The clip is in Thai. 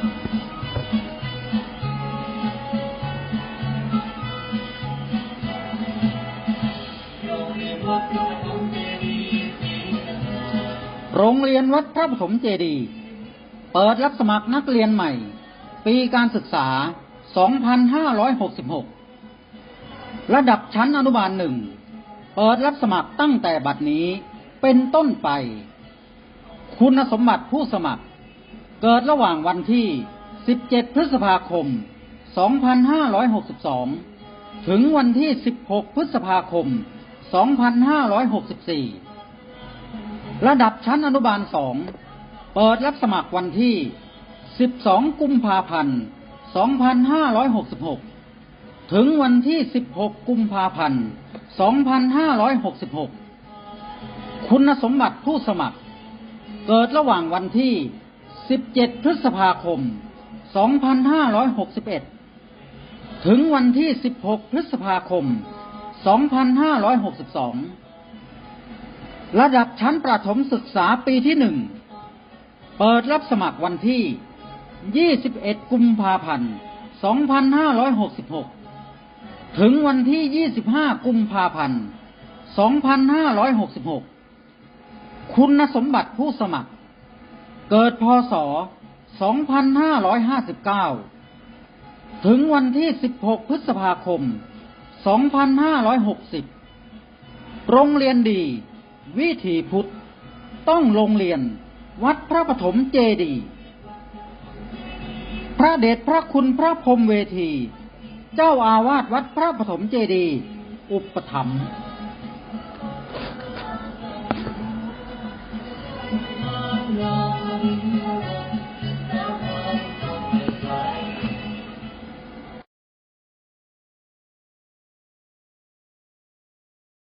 โรงเรียนวัดพระปฐมเจดีย์เปิดรับสมัครนักเรียนใหม่ ปีการศึกษา 2566 ระดับชั้นอนุบาลหนึ่ง เปิดรับสมัครตั้งแต่บัดนี้เป็นต้นไป คุณสมบัติผู้สมัคร เกิดระหว่างวันที่ 17 พฤษภาคม 2562 ถึงวันที่ 16 พฤษภาคม 2564 ระดับชั้นอนุบาลสองเปิดรับสมัครวันที่ 12 กุมภาพันธ์ 2566 ถึงวันที่ 16 กุมภาพันธ์ 2566 คุณสมบัติผู้สมัคร เกิดระหว่างวันที่ 17 พฤษภาคม 2561 ถึงวันที่ 16 พฤษภาคม 2562 ระดับชั้นประถมศึกษาปีที่หนึ่ง เปิดรับสมัครวันที่ 21 กุมภาพันธ์ 2566 ถึงวันที่ 25 กุมภาพันธ์ 2566 คุณสมบัติผู้สมัคร เกิดพศ 2559 ถึงวันที่ 16 พฤษภาคม 2560 โรงเรียนดี วิถีพุทธ ต้องโรงเรียน วัดพระปฐมเจดี พระเดชพระคุณพระพรมเวที เจ้าอาวาสวัดพระปฐมเจดี อุปถัมภ์